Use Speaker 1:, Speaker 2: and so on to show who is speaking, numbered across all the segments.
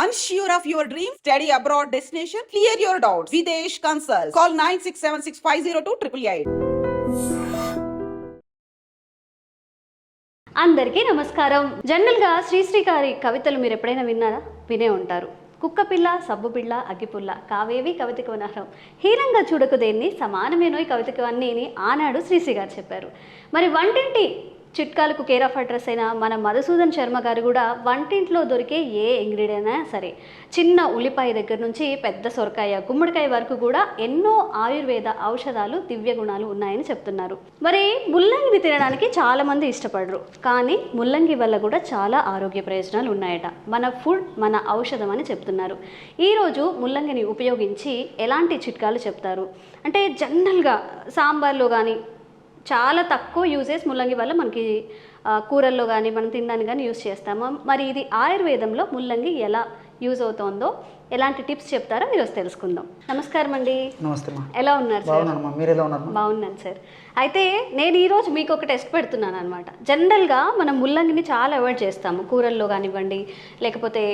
Speaker 1: Unsure of your dream? Study abroad destination? Clear your doubts. Videsh Consult. Call 9676502888.
Speaker 2: అందరికీ నమస్కారం జనరల్గా శ్రీశ్రీ గారి కవితలు మీరు ఎప్పుడైనా విన్నారా వినే ఉంటారు కుక్కపిల్ల సబ్బుపిల్ల అగ్గిపుల్ల కావేవి కవితకు అనర్హం హీనంగా చూడకు దేన్ని సమానమేనోయ్ కవితకు అన్నీ ఆనాడు శ్రీశ్రీ గారు చెప్పారు మరి వంటింటి చిట్కాలకు కేర్ ఆఫ్ అడ్రస్ అయిన మన మధుసూదన్ శర్మ గారు కూడా వంటింట్లో దొరికే ఏ ఇంగ్రీడియంట్ అయినా సరే చిన్న ఉల్లిపాయ దగ్గర నుంచి పెద్ద సొరకాయ గుమ్మడికాయ వరకు కూడా ఎన్నో ఆయుర్వేద ఔషధాలు దివ్య గుణాలు ఉన్నాయని చెప్తున్నారు. మరి ముల్లంగిని తినడానికి చాలా మంది ఇష్టపడరు కానీ ముల్లంగి వల్ల కూడా చాలా ఆరోగ్య ప్రయోజనాలు ఉన్నాయట. మన ఫుడ్ మన ఔషధం అని చెప్తున్నారు. ఈరోజు ముల్లంగిని ఉపయోగించి ఎలాంటి చిట్కాలు చెప్తారు? అంటే జనరల్గా సాంబార్లో కానీ చాలా తక్కువ యూజెస్ ముల్లంగి వల్ల మనకి కూరల్లో కానీ మనం తినడానికి కానీ యూజ్ చేస్తాము. మరి ఇది ఆయుర్వేదంలో ముల్లంగి ఎలా యూజ్ అవుతోందో ఎలాంటి టిప్స్ చెప్తారో ఈరోజు తెలుసుకుందాం. నమస్కారం అండి.
Speaker 3: నమస్తే
Speaker 2: ఎలా ఉన్నారు సార్?
Speaker 3: బాగున్నానమ్మా మీరు ఎలా ఉన్నారు
Speaker 2: బాగున్నాను సార్. అయితే నేను ఈరోజు మీకు ఒక టెస్ట్ పెడుతున్నాను అనమాట జనరల్గా మనం ముల్లంగిని చాలా అవాయిడ్ చేస్తాము. కూరల్లో కానివ్వండి లేకపోతే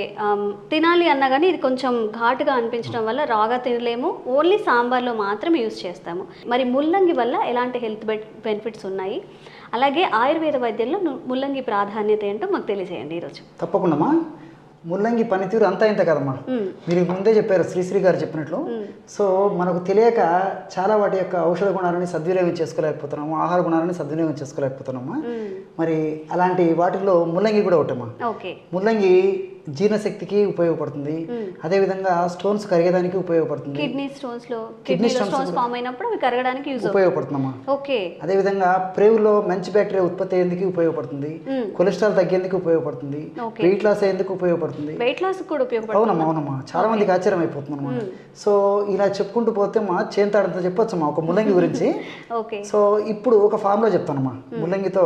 Speaker 2: తినాలి అన్నా కానీ ఇది కొంచెం ఘాటుగా అనిపించడం వల్ల రాగా తినలేము. ఓన్లీ సాంబార్లో మాత్రమే యూజ్ చేస్తాము. మరి ముల్లంగి వల్ల ఎలాంటి హెల్త్ బెనిఫిట్స్ ఉన్నాయి? అలాగే ఆయుర్వేద వైద్యంలో ముల్లంగి ప్రాధాన్యత ఏంటో మాకు తెలియజేయండి ఈరోజు.
Speaker 3: తప్పకుండామా ముల్లంగి పనితీరు అంతా ఇంత కదమ్మా.
Speaker 2: మ్మ్.
Speaker 3: మీరు ముందే చెప్పారు శ్రీశ్రీ గారు చెప్పినట్లు. సో మనకు తెలియక చాలా వాటి యొక్క ఔషధ గుణాలని సద్వినియోగం చేసుకోలేకపోతున్నాము ఆహార గుణాలని సద్వినియోగం చేసుకోలేకపోతున్నామా. మరి అలాంటి వాటిల్లో ముల్లంగి కూడా ఒకటమ్మా. ముల్లంగి జీర్ణశక్తికి ఉపయోగపడుతుంది. అదేవిధంగా స్టోన్స్ కరిగేదానికి ఉపయోగపడుతుంది.
Speaker 2: కిడ్నీ
Speaker 3: Kidney
Speaker 2: కిడ్నీలో
Speaker 3: stones
Speaker 2: స్టోన్స్ ఫామ్ అయినప్పుడు అవి కరగడానికి యూజ్
Speaker 3: ఉపయోగపడుతుందమ్మా.
Speaker 2: ఓకే.
Speaker 3: అదేవిధంగా ప్రేవులో మంచి బ్యాక్టీరియా ఉత్పత్తి అయ్యేందుకు ఉపయోగపడుతుంది. కొలెస్ట్రాల్ తగ్గేందుకు ఉపయోగపడుతుంది. వెయిట్ లాస్ అయ్యేందుకు ఉపయోగపడుతుంది.
Speaker 2: వెయిట్ లాస్ కూడా ఉపయోగపడుతుంది?
Speaker 3: అవునమ్మా అవునమ్మా. చాలా మందికి ఆశ్చర్యం అయిపోతుంది అనమాట సో ఇలా చెప్పుకుంటూ పోతే మా చేంతాడంత చెప్పొచ్చమ్మా ఒక ముల్లంగి గురించి.
Speaker 2: ఓకే.
Speaker 3: సో ఇప్పుడు ఒక ఫామ్లో చెప్తానమ్మా ముల్లంగితో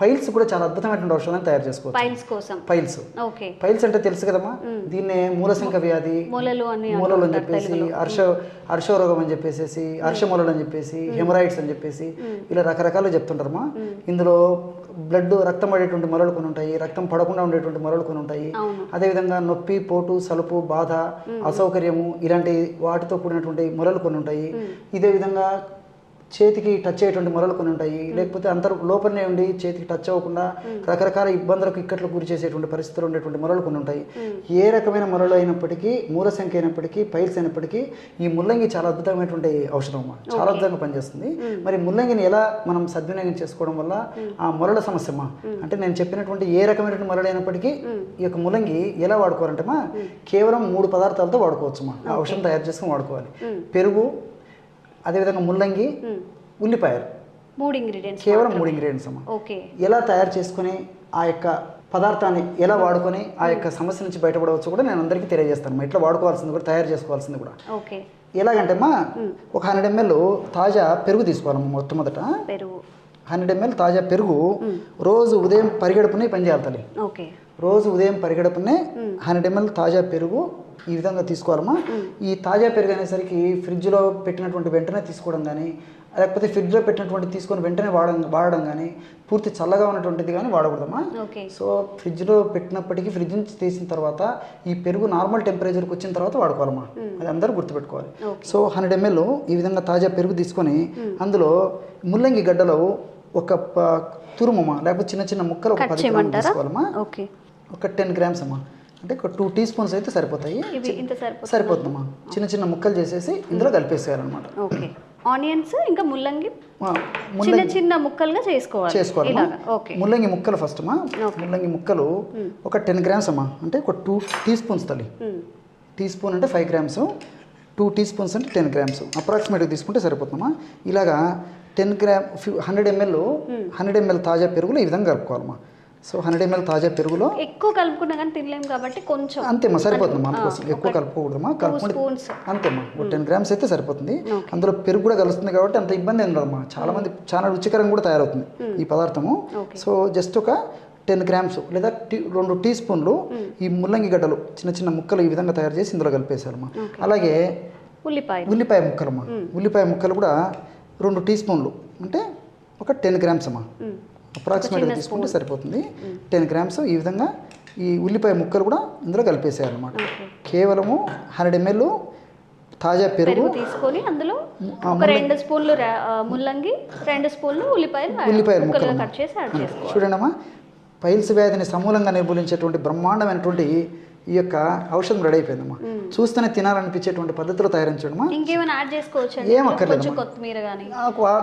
Speaker 3: పైల్స్ కూడా చాలా అద్భుతమైనటువంటి ఔషధాన్ని తయారు చేసుకోవచ్చు.
Speaker 2: పైల్స్ కోసం.
Speaker 3: పైల్స్
Speaker 2: ఓకే
Speaker 3: పైల్స్ అంటే తెలుసు కదమ్మా? దీన్నే మూలశంక వ్యాధి
Speaker 2: మూలలు అని
Speaker 3: మూలలు చెప్పేసి హర్ష హర్షరోగం అని చెప్పేసి హర్షమూలలు అని చెప్పేసి హెమరాయిడ్స్ అని చెప్పేసి ఇలా రకరకాలు చెప్తుంటారమ్మా. ఇందులో బ్లడ్ రక్తం పడేటువంటి మొలలు కొన్ని ఉంటాయి. రక్తం పడకుండా ఉండేటువంటి మొలలు కొన్ని ఉంటాయి. అదేవిధంగా నొప్పి పోటు సలుపు బాధ అసౌకర్యము ఇలాంటి వాటితో కూడినటువంటి మొలలు కొన్ని ఉంటాయి. ఇదే విధంగా చేతికి టచ్ అయ్యేటువంటి మొలలు కొన్ని ఉంటాయి. లేకపోతే అంతర్ లోపలనే ఉండి చేతికి టచ్ అవ్వకుండా రకరకాల ఇబ్బందులకు ఇక్కట్లు గురి చేసేటువంటి పరిస్థితులు ఉండేటువంటి మొలలు కొన్ని ఉంటాయి. ఏ రకమైన మొలలు అయినప్పటికీ మూల సంఖ్య అయినప్పటికీ పైల్స్ అయినప్పటికీ ఈ ముల్లంగి చాలా అద్భుతమైనటువంటి ఔషధం అమ్మా చాలా అద్భుతంగా పనిచేస్తుంది. మరి ముల్లంగిని ఎలా మనం సద్వినియోగం చేసుకోవడం వల్ల ఆ మొలల సమస్య అమ్మా అంటే నేను చెప్పినటువంటి ఏ రకమైనటువంటి మొలలు అయినప్పటికీ ఈ యొక్క ముల్లంగి ఎలా వాడుకోవాలంటే మా కేవలం మూడు పదార్థాలతో వాడుకోవచ్చు మా ఆ ఔషధం తయారు చేసుకుని వాడుకోవాలి. పెరుగు అదేవిధంగా ముల్లంగి ఉల్లిపాయలు.
Speaker 2: మూడు ఇంగ్రీడియంట్స్
Speaker 3: కేవలం మూడు ఇంగ్రీడియంట్స్ అమ్మా.
Speaker 2: ఓకే.
Speaker 3: ఎలా తయారు చేసుకుని ఆ యొక్క పదార్థాన్ని ఎలా వాడుకొని ఆ యొక్క సమస్య నుంచి బయటపడవచ్చు కూడా నేను అందరికీ తెలియజేస్తాను ఎట్లా వాడుకోవాల్సింది కూడా తయారు చేసుకోవాల్సింది కూడా.
Speaker 2: ఓకే.
Speaker 3: ఎలాగంటే అమ్మా ఒక హండ్రెడ్ ఎంఎల్ తాజా పెరుగు తీసుకోవాలమ్మా మొట్టమొదట.
Speaker 2: పెరుగు.
Speaker 3: హండ్రెడ్ ఎంఎల్ తాజా పెరుగు రోజు ఉదయం పరిగెడుపునే పని చేయాలి రోజు ఉదయం పరిగెడపనే హండ్రెడ్ ఎంఎల్ తాజా పెరుగు ఈ విధంగా తీసుకోవాలమ్మా. ఈ తాజా పెరుగు అనేసరికి ఫ్రిడ్జ్లో పెట్టినటువంటి వెంటనే తీసుకోవడం కానీ లేకపోతే ఫ్రిడ్జ్లో పెట్టినటువంటి తీసుకొని వెంటనే వాడడం వాడడం కానీ పూర్తి చల్లగా ఉన్నటువంటిది కానీ వాడకూడదమ్మా. సో ఫ్రిడ్జ్లో పెట్టినప్పటికీ ఫ్రిడ్జ్ నుంచి తీసిన తర్వాత ఈ పెరుగు నార్మల్ టెంపరేచర్కి వచ్చిన తర్వాత వాడుకోవాలమ్మా. అది అందరూ గుర్తుపెట్టుకోవాలి. సో హండ్రెడ్ ఎంఎల్ ఈ విధంగా తాజా పెరుగు తీసుకొని అందులో ముల్లంగి గడ్డలో ఒక తురుమమ్మా లేకపోతే చిన్న చిన్న ముక్కలు ఒక పది గ్రాములు తీసుకోవాలమ్మా.
Speaker 2: ఓకే.
Speaker 3: ఒక టెన్ గ్రామ్స్ అమ్మా. అంటే ఒక టూ టీ స్పూన్స్ అయితే సరిపోతాయి. సరిపోతుందమ్మా. చిన్న చిన్న ముక్కలు చేసేసి ఇందులో కలిపేసేయాలన్నమాట.
Speaker 2: ఓకే. ఆనియన్స్ ఇంకా ముల్లంగి? చిన్న చిన్న ముక్కలుగా చేసుకోవాలి. ఓకే.
Speaker 3: ముల్లంగి ముక్కలు ఫస్ట్ అమ్మా. ముల్లంగి ముక్కలు ఒక టెన్ గ్రామ్స్ అమ్మా. అంటే ఒక టూ టీ స్పూన్స్ తల్లి. టీ స్పూన్ అంటే five grams two teaspoons అంటే టెన్ గ్రామ్స్. అప్రాక్సిమేట్గా తీసుకుంటే సరిపోతుందమ్మా. ఇలాగా ten gram hundred ml hundred ml తాజా పెరుగులో ఈ విధంగా కలుపుకోవాలమ్మా. సో హండ్రెడ్ ఎంఎల్ తాజా పెరుగులో
Speaker 2: ఎక్కువ కలుపుకున్నా కానీ తినలేము కాబట్టి కొంచెం.
Speaker 3: అంతేమ్మా సరిపోతుంది మన కోసం ఎక్కువ కలుపుకోకూడదమ్మా. కలుపుకుంటే అంతేమ్మా ఒక టెన్ గ్రామ్స్ అయితే సరిపోతుంది. అందులో పెరుగు కూడా కలుస్తుంది కాబట్టి అంత ఇబ్బంది ఏం ఉండదమ్మా చాలా మంది చాలా రుచికరంగా కూడా తయారవుతుంది ఈ పదార్థము. సో జస్ట్ ఒక టెన్ గ్రామ్స్ లేదా టీ రెండు టీ స్పూన్లు ఈ ముల్లంగి గడ్డలు చిన్న చిన్న ముక్కలు ఈ విధంగా తయారు చేసి ఇందులో కలిపేసారమ్మా అలాగే
Speaker 2: ఉల్లిపాయలు.
Speaker 3: ఉల్లిపాయ ముక్కలమ్మా. ఉల్లిపాయ ముక్కలు కూడా రెండు టీ స్పూన్లు అంటే ఒక టెన్ గ్రామ్స్ అమ్మా. అప్రాక్సిమేట్గా తీసుకుంటే సరిపోతుంది. టెన్ గ్రామ్స్ ఈ విధంగా ఈ ఉల్లిపాయ ముక్కలు కూడా ఇందులో కలిపేసేయాలన్నమాట. కేవలము హండ్రెడ్ ఎంఎల్ తాజా పెరుగు
Speaker 2: తీసుకొని అందులో ఒక రెండు స్పూన్లు ముల్లంగి రెండు స్పూన్లు ఉల్లిపాయలు
Speaker 3: ఉల్లిపాయలు ముక్కలు.
Speaker 2: కట్ చేసి యాడ్ చేసుకోవాలి.
Speaker 3: చూడండమ్మా పైల్స్ వ్యాధిని సమూలంగా నిర్మూలించేటువంటి బ్రహ్మాండమైనటువంటి ఈ యొక్క ఔషధం రెడీ అయిపోయిందమ్మా. చూస్తేనే తినాలనిపించేటువంటి పద్ధతిలో తయారించడమా
Speaker 2: ఇంకేమైనా యాడ్ చేసుకోవచ్చు
Speaker 3: ఏం
Speaker 2: కానీ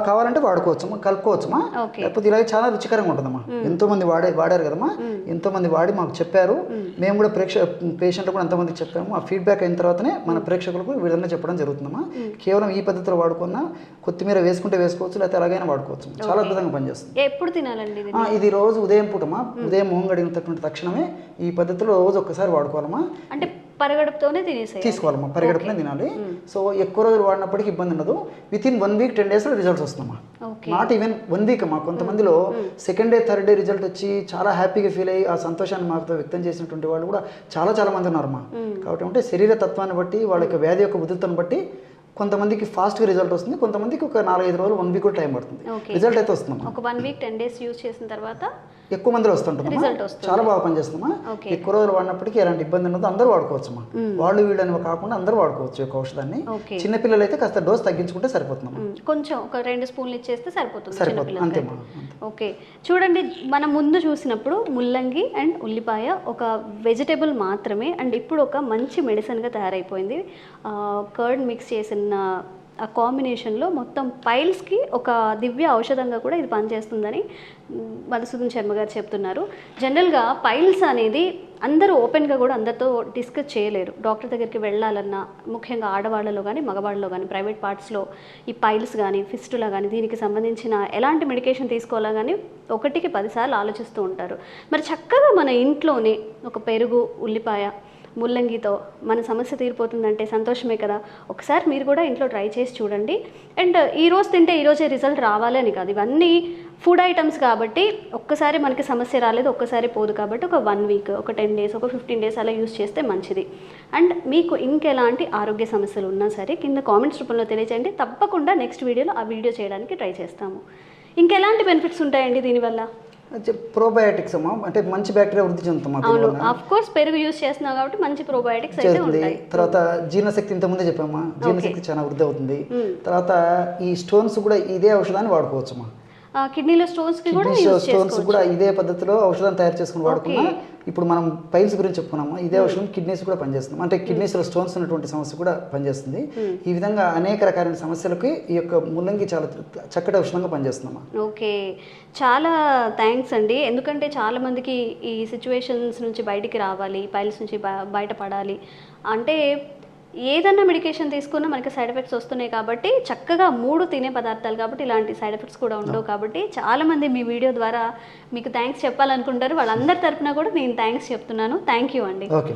Speaker 3: కావాలంటే వాడుకోవచ్చమ్మా కలుపుకోవచ్చమ్మా. లేకపోతే ఇలాగే చాలా రుచికరంగా ఉంటుందమ్మా. ఎంతో మంది వాడే వాడారు కదమ్మా. ఎంతో మంది వాడి మాకు చెప్పారు. మేము. కూడా ప్రేక్ష పేషెంట్ కూడా ఎంతమందికి చెప్పాము. ఆ ఫీడ్బ్యాక్ అయిన తర్వాతనే మన ప్రేక్షకులకు విధంగా చెప్పడం జరుగుతుందమ్మా. కేవలం ఈ పద్ధతిలో వాడుకున్నా కొత్తిమీర వేసుకుంటే వేసుకోవచ్చు లేకపోతే ఎలాగైనా వాడుకోవచ్చు. చాలా అద్భుతంగా పనిచేస్తుంది.
Speaker 2: ఎప్పుడు తినాలండి ఇది?
Speaker 3: రోజు ఉదయం పూటమా ఉదయం మొహం గడిగినటువంటి తక్షణమే ఈ పద్ధతిలో రోజు ఒక్కసారి వాడుకోవాలమ్మా
Speaker 2: అంటే పరగడుపుతోనే తినేసేయాలి.
Speaker 3: తీసుకోవాలమ్మా పరిగెడుపునే తినాలి. సో ఎక్కువ రోజులు వాడినప్పటికీ ఇబ్బంది ఉండదు. With in one week ten డేస్లో రిజల్ట్స్ వస్తుందమ్మా నాట్ ఈవెన్ వన్ వీక్ అమ్మా. కొంతమందిలో second day third day result వచ్చి చాలా హ్యాపీగా ఫీల్ అయ్యి ఆ సంతోషాన్ని మాతో వ్యక్తం చేసినటువంటి వాళ్ళు కూడా చాలా చాలా మంది ఉన్నారమ్మా. కాబట్టి అంటే శరీర తత్వాన్ని బట్టి వాళ్ళ యొక్క వ్యాధి యొక్క ఉధృతను బట్టి కొంతమందికి ఫాస్ట్గా రిజల్ట్ వస్తుంది. కొంతమందికి ఒక నాలుగైదు రోజులు వన్ వీక్ కూడా టైం పడుతుంది. రిజల్ట్ అయితే వస్తుందమ్మా.
Speaker 2: ఒక one week ten days use చేసిన తర్వాత
Speaker 3: ఎక్కువ మందిలో
Speaker 2: వస్తుంది.
Speaker 3: చాలా బాగా పనిచేస్తుందమ్మా. ఎక్కువ రోజులు వాడినప్పటికీ ఎలాంటి ఇబ్బంది ఉండదు అందరూ వాడుకోవచ్చమ్మా. వాళ్ళు వీళ్ళని కాకుండా అందరూ వాడుకోవచ్చు యొక్క ఔషధాన్ని. చిన్నపిల్లలు అయితే కాస్త డోస్ తగ్గించుకుంటే సరిపోతుందమ్మా.
Speaker 2: మ్, కొంచెం ఒక రెండు స్పూన్లు ఇచ్చేస్తే సరిపోతుంది
Speaker 3: సరిపోతుంది. అంతేమ్మా
Speaker 2: అయితే. ఓకే. చూడండి మనం ముందు చూసినప్పుడు ముల్లంగి అండ్ ఉల్లిపాయ ఒక వెజిటేబుల్ మాత్రమే అండ్ ఇప్పుడు ఒక మంచి మెడిసిన్గా తయారైపోయింది. కర్డ్ మిక్స్ చేసిన ఆ కాంబినేషన్లో మొత్తం పైల్స్కి ఒక దివ్య ఔషధంగా కూడా ఇది పనిచేస్తుందని మధుసూదన్ శర్మ గారు చెప్తున్నారు. జనరల్గా పైల్స్ అనేది అందరూ ఓపెన్గా కూడా అందరితో డిస్కస్ చేయలేరు. డాక్టర్ దగ్గరికి వెళ్ళాలన్నా ముఖ్యంగా ఆడవాళ్ళలో కానీ మగవాళ్ళలో కానీ ప్రైవేట్ పార్ట్స్లో ఈ పైల్స్ కానీ ఫిస్టులా కానీ దీనికి సంబంధించిన ఎలాంటి మెడికేషన్ తీసుకోవాలా కానీ ఒకటికి పదిసార్లు ఆలోచిస్తూ ఉంటారు. మరి చక్కగా మన ఇంట్లోనే ఒక పెరుగు ఉల్లిపాయ ముల్లంగితో మన సమస్య తీరిపోతుందంటే సంతోషమే కదా. ఒకసారి మీరు కూడా ఇంట్లో ట్రై చేసి చూడండి. అండ్ ఈ రోజు తింటే ఈరోజే రిజల్ట్ రావాలి అని కాదు. ఇవన్నీ ఫుడ్ ఐటమ్స్ కాబట్టి ఒక్కసారి మనకి సమస్య రాలేదు ఒక్కసారి పోదు కాబట్టి ఒక వన్ వీక్ ఒక టెన్ డేస్ ఒక ఫిఫ్టీన్ డేస్ అలా యూస్ చేస్తే మంచిది. అండ్ మీకు ఇంకెలాంటి ఆరోగ్య సమస్యలు ఉన్నా సరే కింద కామెంట్స్ రూపంలో తెలియజేయండి తప్పకుండా నెక్స్ట్ వీడియోలో ఆ వీడియో చేయడానికి ట్రై చేస్తాము. ఇంకెలాంటి బెనిఫిట్స్ ఉంటాయండి దీనివల్ల?
Speaker 3: ప్రోబయాటిక్స్ అమ్మా. అంటే మంచి బ్యాక్టీరియా వృద్ధి చెందుతామా
Speaker 2: అవును. ఆఫ్ కోర్స్ పెరుగు యూస్ చేస్తున్నావు కాబట్టి మంచి ప్రోబయోటిక్స్ అయితే ఉంటాయి.
Speaker 3: తర్వాత జీర్ణశక్తి ఇంత ముందే చెప్పామా జీర్ణశక్తి చాలా వృద్ధి అవుతుంది. తర్వాత ఈ స్టోన్స్ కూడా ఇదే ఔషధాన్ని వాడుకోవచ్చమ్మా.
Speaker 2: కిడ్నీలో స్టోన్స్కి కూడా
Speaker 3: స్టోన్స్ కూడా ఇదే పద్ధతిలో ఔషధం తయారు చేసుకుని వాడుకున్నా ఇప్పుడు మనం పైల్స్ గురించి చెప్పుకున్నాము? ఇదే ఔషధం కిడ్నీస్ కూడా పనిచేస్తుంది. అంటే కిడ్నీస్లో స్టోన్స్ ఉన్నటువంటి సమస్య కూడా పనిచేస్తుంది. ఈ విధంగా అనేక రకాలైన సమస్యలకి ఈ యొక్క ముల్లంగి చాలా చక్కటి ఔషధంగా పనిచేస్తుందమ్మా.
Speaker 2: ఓకే. చాలా థ్యాంక్స్ అండి. ఎందుకంటే చాలా మందికి ఈ సిచ్యువేషన్స్ నుంచి బయటికి రావాలి పైల్స్ నుంచి బయటపడాలి. అంటే ఏదన్నా మెడికేషన్ తీసుకున్నా మనకి సైడ్ ఎఫెక్ట్స్ వస్తున్నాయి కాబట్టి చక్కగా మూడు తినే పదార్థాలు కాబట్టి ఇలాంటి సైడ్ ఎఫెక్ట్స్ కూడా ఉండవు కాబట్టి చాలా మంది మీ వీడియో ద్వారా మీకు థ్యాంక్స్ చెప్పాలనుకుంటారు. వాళ్ళందరి తరపున కూడా నేను థ్యాంక్స్ చెప్తున్నాను. థ్యాంక్ యూ అండి.
Speaker 3: ఓకే.